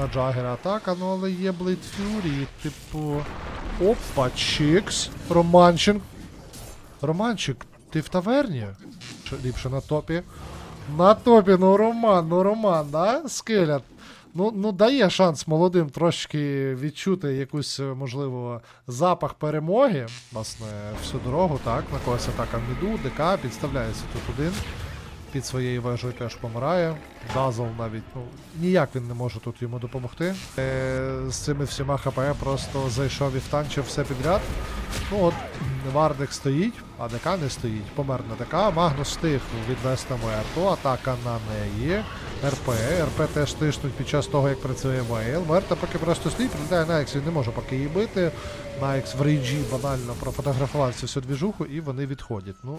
на Джагера атака, ну але є Блейд Фюрі, типу. Опа, Чікс. Романчик. Романчик, ти в таверні? Чи ліпше на топі? На топі, ну Роман, ну Роман, да? Скелет. Ну, ну дає шанс молодим трошки відчути якусь, е, можливо, запах перемоги. Власне, всю дорогу, так, на когось атака міду, ДК, підставляється тут один. Під своєю вежею теж помирає. Дазл навіть, ну, ніяк він не може тут йому допомогти. Е, з цими всіма ХП просто зайшов і втанчив все підряд. Ну от, Вардик стоїть, а ДК не стоїть. Помер на ДК. Магнус встиг відвести Мерту, атака на неї. РП. РП теж тиснуть під час того, як працює Вейл. Мерта поки просто стоїть, прилітає на Екс, він не може поки її бити. На Екс в рейджі банально профотографував цю всю двіжуху і вони відходять. Ну,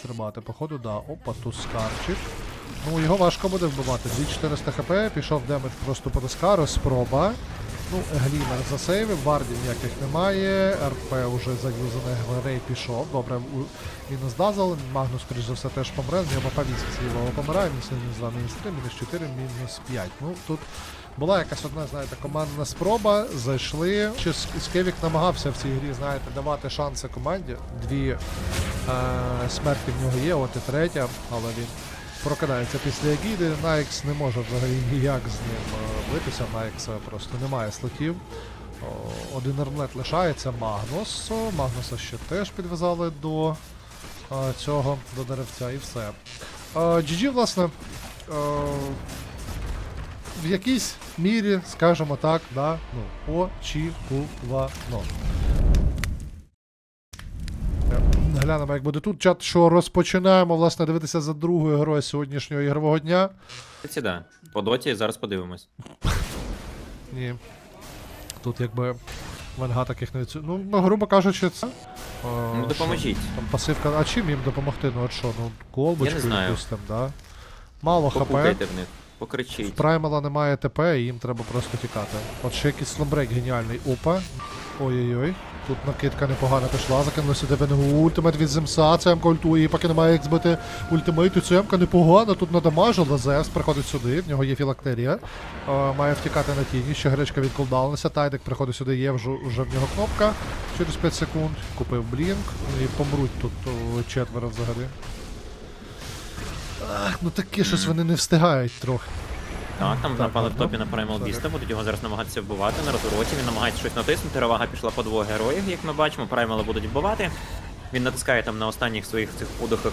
стрибати, походу, да. Опа, тускарчик. Ну, його важко буде вбивати. 2400 хп, пішов демедж просто по Тускару, спроба. Ну, Глімер засейвив, вардів ніяких немає. РП вже заюзаний Гварей пішов. Добре, мінус Дазл. Магнус, скоріш за все, теж помре. В нього по 8 слівого помирає, мінус 1, мінус 2, мінус 3, мінус 4, мінус 5. Ну, тут була якась одна, знаєте, командна спроба. Зайшли. Чи Скевік намагався в цій грі, знаєте, давати шанси команді. Дві е, смерті в нього є, от і третя, але він прокидається після Егіди. Найкс не може взагалі ніяк з ним е, битися. Найкса просто немає слотів. Один армлет лишається Магнус. Магнуса ще теж підв'язали до е, цього, до деревця і все. Е, GG, власне, е, в якійсь мірі, скажімо так, да, ну, очікувано. Е, Глянемо, як буде тут чат, що розпочинаємо власне дивитися за другою грою сьогоднішнього ігрового дня. Це да. По доті зараз подивимось. Ні. Тут якби ванга таких не відсу... Ну, ну, грубо кажучи, це. о, Ну що. Там пасивка. А чим їм допомогти? Ну от що, ну колбочку якусь там, да? Мало хп. В них, В покричіть. Праймала немає ТП, і їм треба просто тікати. От ще якийсь сломбрейк геніальний. Опа. Ой-ой-ой. Тут накидка непогана пішла, закинули сюди венгу, ультимейт від Земса, ЦМК ультує, і поки немає як збити ультимейту, ЦМК непогано, тут надамажила, Зевс приходить сюди, в нього є філактерія, має втікати на тіні, ще гречка від колдаунеса, Тайдик приходить сюди, є вже, вже в нього кнопка, через 5 секунд, купив блінк, і помруть тут четверо взагалі. Ах, ну такі щось вони не встигають трохи. Так, там Так, напали в ладно. топі на Primal. Beast, будуть його зараз намагатися вбивати на розвороті. Він намагається щось натиснути. Ревага пішла по двох героїв, як ми бачимо. Праймала будуть вбивати. Він натискає там на останніх своїх цих подихах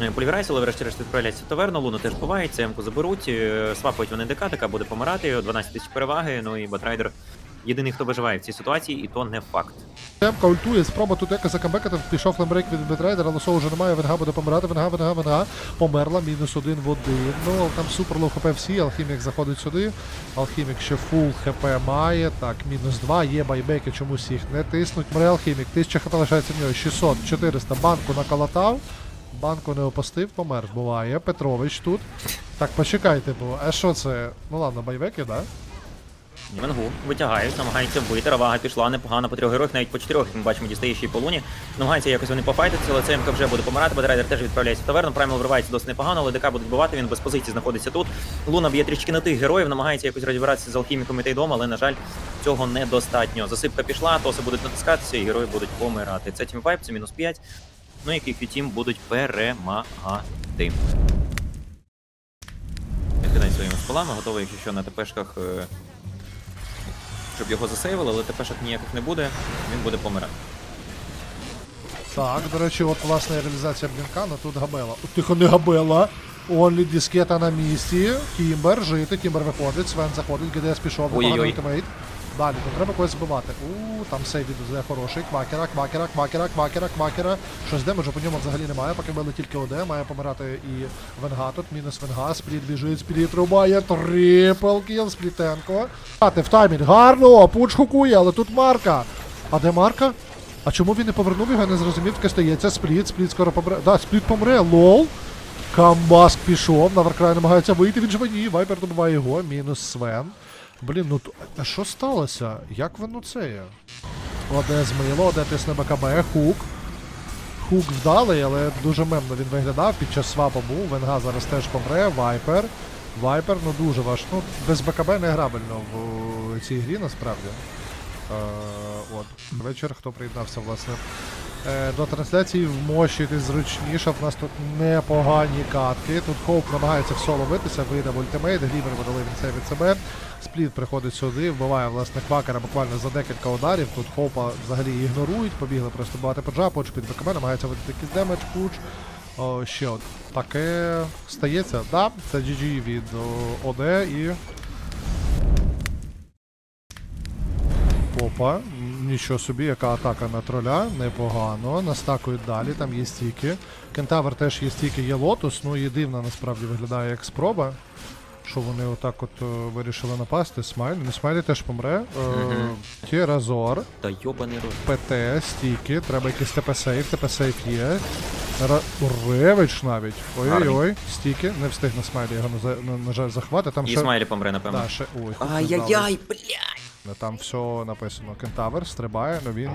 е, Поліврайс, але врешті-решт відправляється в таверну, Луну теж бувають, ЦМ-ку заберуть, е, свапають вони ДК, ДК буде помирати, 12 тисяч переваги, ну і Батрайдер єдиний, хто виживає в цій ситуації, і то не факт. Темка ультує, спроба тут якось закамбекати, пішов флембрейк від Бетрейдера, Лосо вже немає, Венга буде помирати, Венга, Венга, Венга, померла, мінус один в один. Ну, там супер лоу хп всі, Алхімік заходить сюди, Алхімік ще фул хп має, так, мінус два, є байбеки, чомусь їх не тиснуть. Мре Алхімік, 1000 хп лишається в нього, 600, 400, банку наколотав, банку не опустив, помер, буває, Петрович тут. Так, почекайте, бо, а що це? Ну ладно, байбеки, да? Венгу витягають, намагаються вбити. Равага пішла непогано по трьох героях, навіть по чотирьох, ми бачимо, дістає ще й по луні. Намагаються якось вони пофайтитися, але ЦМК вже буде помирати. Бадрайдер теж відправляється в таверну. Праймал вривається досить непогано, але ДК будуть вбивати, він без позиції знаходиться тут. Луна б'є трішки на тих героїв, намагається якось розібратися з алхіміком і Тейдом, але, на жаль, цього недостатньо. Засипка пішла, тоси будуть натискатися, і герої будуть помирати. Це тімвайп, це мінус 5. Ну і Кіквітім будуть перемагати. Кидай своїми сколами, готовий, якщо що, на ТПшках, е, щоб його засейвили, але ТПшок ніяких не буде, він буде помирати. Так, до речі, от власне реалізація блінка, але тут габела. Тихо, не габела. Онлі дискета на місці. Кімбер, жити, Кімбер виходить, Свен заходить, ГДС пішов, Ой-ой-ой. ультимейт. Далі, тут треба когось вбивати. У, там сейв іде хороший. Квакера, квакера, квакера, квакера, квакера. Щось демеджу по ньому взагалі немає, поки били тільки ОД, має помирати і Венга тут, мінус Венга, спліт біжить, спліт рубає, трипл кіл, сплітенко. В таймінг, гарно, пуч хукує, але тут Марка. А де Марка? А чому він не повернув його, я не зрозумів, таке стається. Спліт, спліт скоро помре. Да, спліт помре, лол. Камбаск пішов, на Варкрай намагається вийти, він живе ні, Вайпер добиває його, мінус Свен. Блін, ну що сталося? Як воно це є? Оде змило, оде тисне БКБ, хук. Хук вдалий, але дуже мемно він виглядав. Під час свапа був. Венга зараз теж помре, Вайпер. Вайпер, ну дуже важко. Ну, без БКБ не грабельно в цій грі насправді. Е, от. Вечір, хто приєднався, власне. Е, до трансляції вмощуйтесь зручніше, в нас тут непогані катки. Тут Хоуп намагається в соло битися, вийде в ультимейт, Глібер видали він це від себе. Спліт приходить сюди, вбиває власне квакера буквально за декілька ударів. Тут Хоупа взагалі ігнорують, побігли просто бувати по джапу, під БКБ, намагається видати якийсь демедж, пуч. О, ще таке стається. Да, це GG від ОД і. Опа, нічого собі, яка атака на троля, непогано. Настакують далі, там є стіки. Кентавр теж є стіки, є лотус, ну і дивно насправді виглядає як спроба. Що вони отак от е, вирішили напасти. Смайль. Ну, Смайлі теж помре. Е, Мгм. Тіразор. Та йобаний рот. ПТ, стіки, треба якийсь ТП-сейф, ТП-сейф є. Ра- Ревич навіть. Ой-ой-ой, стіки, не встиг на смайлі його, на, за- на, на жаль, захвати. Там І ще... Смайлі помре, напевно. Да, ще... Ой, не Ай-яй-яй, блядь. Знали. Там все написано. Кентавр стрибає, но він.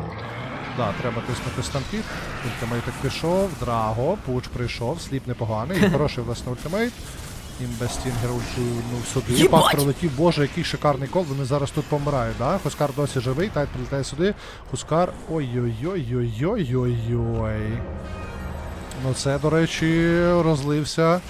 Да, треба тиснути стампід. Ультимейтик пішов, Драго, Пуч прийшов, сліп непоганий, і хороший власне ультимейт. Імбе Стінгер сюди. Пак пролетів, боже, який шикарний кол, вони зараз тут помирають, да? Хускар досі живий, Тайт прилітає сюди. Хускар. Ой-ой-ой-ой-ой-ой-ой. Ну це, до речі, розлився.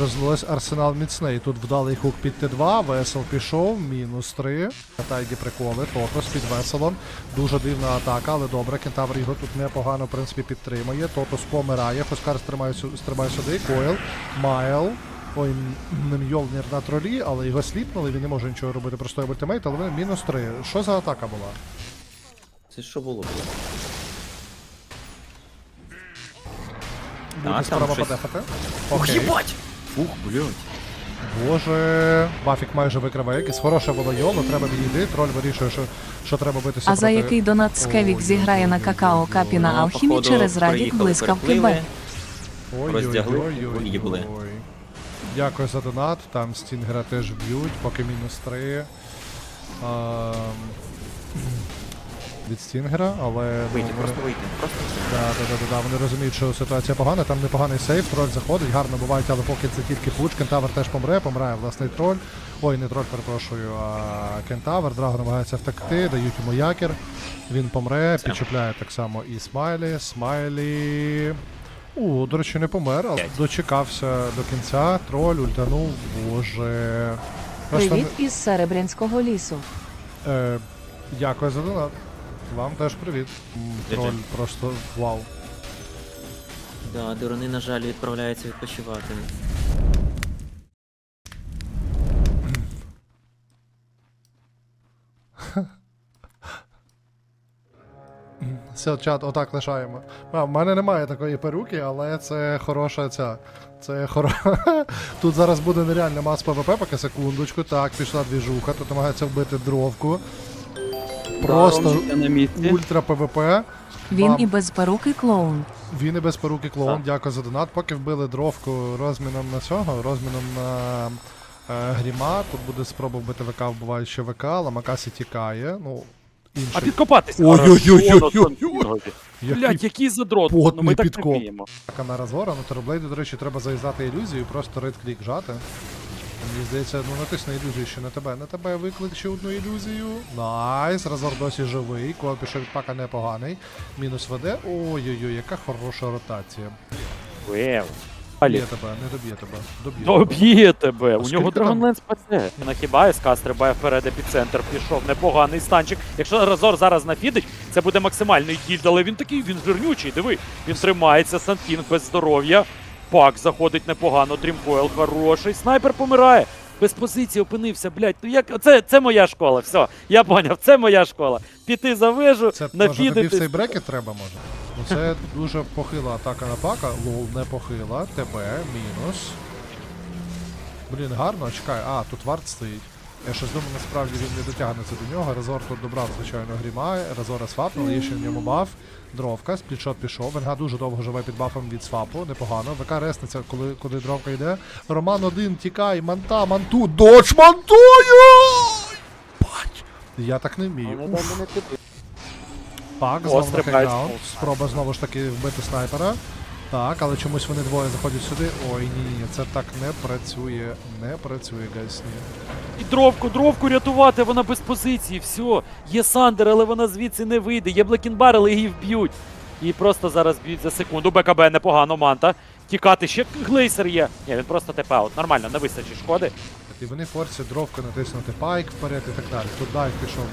Розлилось арсенал міцний. Тут вдалий хук під Т2, весел пішов, мінус 3. На тайді приколи, Тотос під веселом. Дуже дивна атака, але добре. Кентавр його тут непогано, в принципі, підтримує. Тотос помирає. Хоскар стрибає, сю- сюди. Койл, Майл. Ой, Мьолнір на тролі, але його сліпнули, він не може нічого робити простою ультимейт, але мінус 3. Що за атака була? Це що було. Буде справа. Ух, їбать! Ух, блядь. Боже, Бафік майже викриває якийсь хороше було йоло, треба відійти, троль вирішує, що, що треба битися А за проти... який донат Скевік зіграє на какао капі на Ну, Алхімі через Радік блискавки. Б. роздягли, Ой-ой-ой-ой-ой. Дякую за донат, там Стінгера теж б'ють, поки мінус 3. Ем, від Стінгера, але... ну, Вийти, вони- просто вийти. Просто вийти. Да, да, да, да, да. Вони розуміють, що ситуація погана, там непоганий сейф, троль заходить, гарно бувають, але поки це тільки пуч, кентавр теж помре, помирає власний троль. Ой, не троль, перепрошую, а кентавр, драго намагається втекти, дають йому якір. Він помре, Це. підчіпляє так само і смайлі. Смайлі. У, до речі, не помер, але дочекався до кінця. Троль ультанув, боже. Просто Привіт із Серебрянського лісу. Е, дякую за донат. Вам теж привіт. Троль просто вау. Да, Дурани, на жаль, відправляються відпочивати. Все, чат, отак лишаємо. А, в мене немає такої перуки, але це хороша ця. Це хороша. Тут зараз буде нереальна мас ПВП, поки секундочку. Так, пішла двіжуха, тут намагається вбити дровку. Просто на місці. ультра ПВП. Він Вам- і без перуки клоун. Він і без поруки клоун, Так. дякую за донат. Поки вбили дровку розміном на цього, розміном на е, гріма. Тут буде спроба вбити ВК, вбиває ще ВК, Ламакасі тікає. Ну, А інший. підкопатися. Ой-ой-ой-ой-ой. Хорошо. Який задрот. потний Ну ми так підкоп. не вміємо. Атака на розгора, на Терблейду, до речі, треба зав'язати ілюзію, просто рейд-клік жати. Мені здається, ну натисни ілюзію ще на тебе. На тебе виклик ще одну ілюзію. Найс, розгор досі живий. Копіша від пака непоганий. Мінус ВД. Ой-ой-ой, яка хороша ротація. Вев. Доб'є тебе, не доб'є тебе. Доб'є. Доб'є тебе. У нього там? Dragonlance ПЦ. На СК стрибає вперед, епіцентр пішов. Непоганий станчик. Якщо Разор зараз нафідить, це буде максимальний діль, але він такий, він жирнючий, диви. Він тримається, Сантін без здоров'я. Пак заходить непогано, Дрімкойл хороший. Снайпер помирає. Без позиції опинився, блядь. Ну як це, це моя школа. Все, я поняв, це моя школа. Піти за вежу, Це може тобі в цей брекет треба, може? Ну це дуже похила атака на пака. Лол не похила. ТБ, мінус. Блін, гарно, чекай. А, тут варт стоїть. Я щось думаю, насправді він не дотягнеться до нього. Резор тут добрав, звичайно, гріма. Резора свапнули, є ще в ньому баф. Дровка, сплітшот пішов. Венга дуже довго живе під бафом від свапу, непогано. ВК ресниться, коли, коли дровка йде. Роман один, тікай, манта, манту, доч мантую! Бать! Я так не вмію. Ну, мене піти. Пак, знову на хейдаун. Спроба знову ж таки вбити снайпера. Так, але чомусь вони двоє заходять сюди. Ой, ні, ні, це так не працює. Не працює, гайс. І дровку, дровку рятувати, вона без позиції, все. Є Сандер, але вона звідси не вийде. Є Блекінбар, але її вб'ють. І просто зараз б'ють за секунду. БКБ непогано, манта. Тікати ще глейсер є. Ні, він просто тепаут. Нормально, не вистачить шкоди. І вони форсять дровку натиснути пайк вперед і так далі. Тут дайв пішов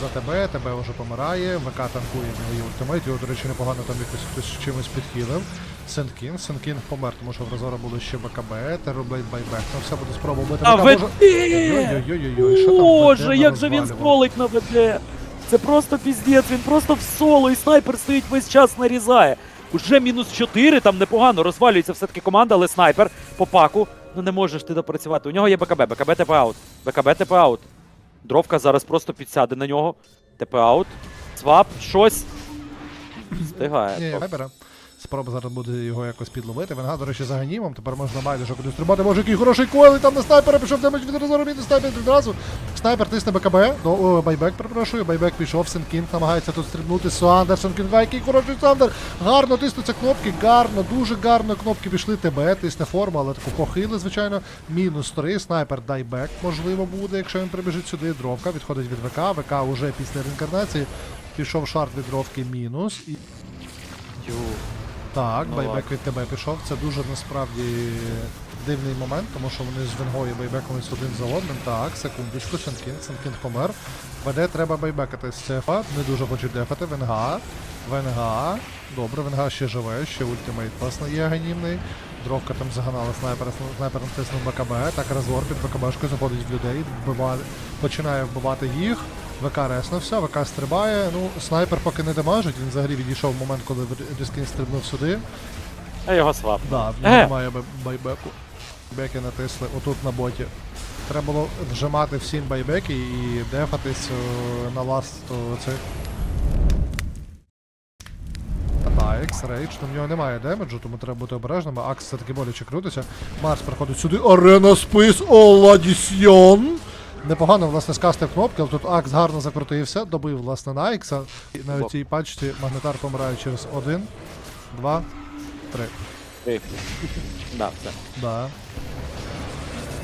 за тебе, тебе вже помирає, ВК танкує на її ультимейт, його, до речі, непогано там якось хтось чимось підхилив. Сенкін, Сенкін помер, тому що в Розора було ще БКБ, Терроблейд байбек. Ну все буде спроба бити. А може- там Боже, як же він скролить на ВД. Це просто піздець, він просто в соло, і снайпер стоїть весь час нарізає. Уже мінус 4, там непогано, розвалюється все-таки команда, але снайпер по паку. Ну не можеш ти допрацювати. У нього є БКБ, БКБ ТП аут. БКБ ТП аут. Дровка зараз просто підсяде на нього. ТП аут. Свап, щось. Встигає. Ні, Вайбера. Спроба зараз буде його якось підловити. Венга, до речі, за ганімом. Тепер можна байдуже кудись стрибати. Може, який хороший койл, і там на снайпера пішов демедж від Розору, на снайпер відразу. Снайпер тисне БКБ. До, о, байбек, перепрошую. Байбек пішов. Сенкінг намагається тут стрибнути. Суандер, Сенкінг, який хороший Сандер. Гарно тиснуться кнопки, гарно, дуже гарно кнопки пішли. ТБ, тисне форму, але таку похили, звичайно. Мінус 3. Снайпер дайбек, можливо, буде, якщо він прибіжить сюди. Дровка відходить від ВК. ВК уже після реінкарнації. Пішов шарт від дровки мінус. І так, Ну, байбек від тебе пішов. Це дуже насправді дивний момент, тому що вони з Венгою байбекались один за одним. Так, секундочку, Сенкін, Сенкін помер. ВД треба байбекати з цефа. Не дуже хочуть дефати. Венга. Венга. Добре, Венга ще живе, ще ультимейт пас є ганімний. Дровка там заганала снайпера, снайпер натиснув БКБ. Так, розгор під БКБшкою заходить в людей, вбиває, починає вбивати їх. ВК реснувся, ВК стрибає. Ну, снайпер поки не дамажить, він взагалі відійшов в момент, коли Ріскін стрибнув сюди. А його свап. Да, в Е. немає бай- байбеку. Байбеки натисли отут на боті. Треба було вжимати всім байбеки і дефатись е, на ласт о, цих. Акс, рейдж, ну в нього немає демеджу, тому треба бути обережним. Акс все-таки боляче крутиться. Марс приходить сюди. Арена спис Оладісьйон. Непогано, власне, скастив кнопки, але тут Акс гарно закрутився, добив, власне, на Акса. І на цій пачці магнетар помирає через один, два, три. Да, все. Да.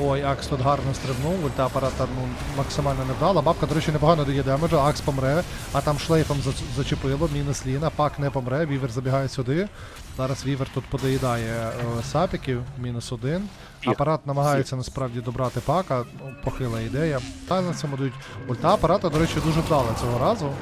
Ой, Акс тут гарно стрибнув, ульта апарата ну, максимально не вдала. Бабка, до речі, непогано дає демеджа, Акс помре, а там шлейфом зачепило, мінус Ліна, пак не помре, Вівер забігає сюди. Зараз Вівер тут подоїдає е, сапіків, мінус один. Апарат намагається насправді добрати пака, ну, похила ідея. Та на цьому дають. Ульта апарата, до речі, дуже вдала цього разу.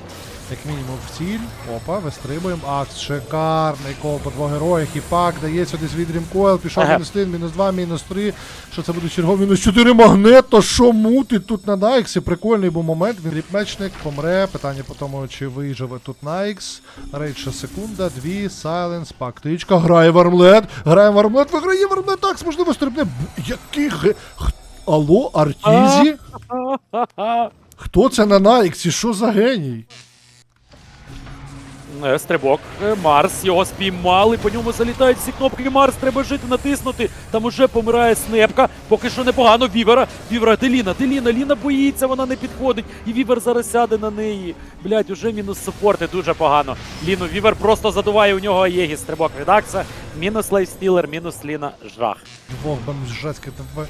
Як мінімум в ціль. Опа, вистрибуємо. Акс, шикарний кол по двох героях. І пак дає сюди свій дрімкойл. Пішов Ага. мінус 1, мінус 2, мінус 3. Що це буде черговий мінус 4 магнет, то що мутить тут на Найксі? Прикольний був момент. Він ріпмечник помре. Питання по тому, чи виживе тут Найкс. Рейд ще секунда, дві, сайленс, пак. Тичка, грає Вармлет. Грає Вармлет, виграє Вармлет. Акс, можливо, стрибне. Який ге... Алло, Артізі? Хто це на Найксі? Що за геній? Е, Стрибок. Е, Марс його спіймали, по ньому залітають всі кнопки. Марс треба жити, натиснути. Там уже помирає снепка. Поки що непогано. Вівера. Вівера, де Ліна? Де Ліна? Ліна боїться, вона не підходить. І Вівер зараз сяде на неї. Блять, уже мінус супорти, дуже погано. Ліну Вівер просто задуває у нього Аєгіс. Стрибок від Акса. Мінус лайфстілер, мінус Ліна. Жах. Двох бомжацьких тебе.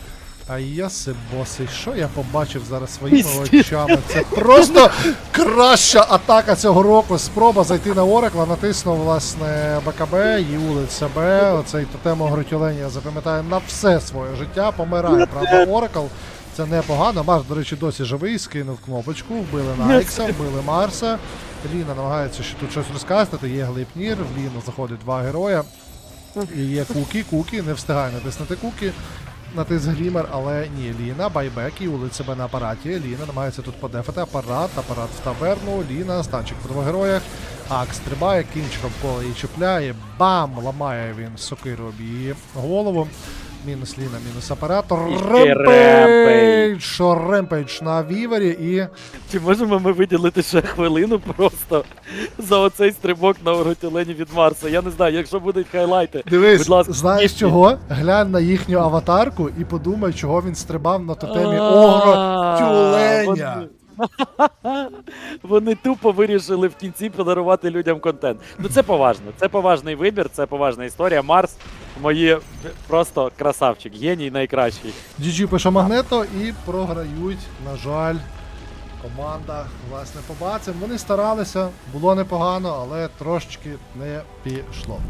А я босий, що я побачив зараз своїми очами? Це просто краща атака цього року. Спроба зайти на Орекла, натиснув власне БКБ, юлить себе. Оцей тотем огротюлення я запам'ятаю на все своє життя. Помирає, правда, Орекл. Це непогано. Марс, до речі, досі живий, скинув кнопочку, вбили Найкса, вбили Марса. Ліна намагається ще тут щось розказати. Є глипнір, в Ліну заходить два героя. І є Кукі, Кукі, не встигає натиснути Кукі. Натис Глімер, але ні, Ліна, байбек і улить себе на апараті. Ліна намагається тут подефати апарат, апарат в таверну, Ліна, станчик про двох героях. Ак стрибає, кінчиком коло її чіпляє, бам! Ламає він сокиру об її голову. Мінус Ліна, мінус апаратор. Ремпейдж! Що ремпейдж на вівері і. Чи можемо ми виділити ще хвилину просто за оцей стрибок на орготілені від Марса? Я не знаю, якщо будуть хайлайти. Дивись, Будь ласка, знаєш скіпніть. чого? Глянь на їхню аватарку і подумай, чого він стрибав на тотемі А, огро тюленя. вони- Вони тупо вирішили в кінці подарувати людям контент. Ну це поважно. Це поважний вибір, це поважна історія. Марс, мої просто красавчик, геній найкращий. GG пише Магнето і програють, на жаль. Команда, власне, побачимо. Вони старалися, було непогано, але трошечки не пішло.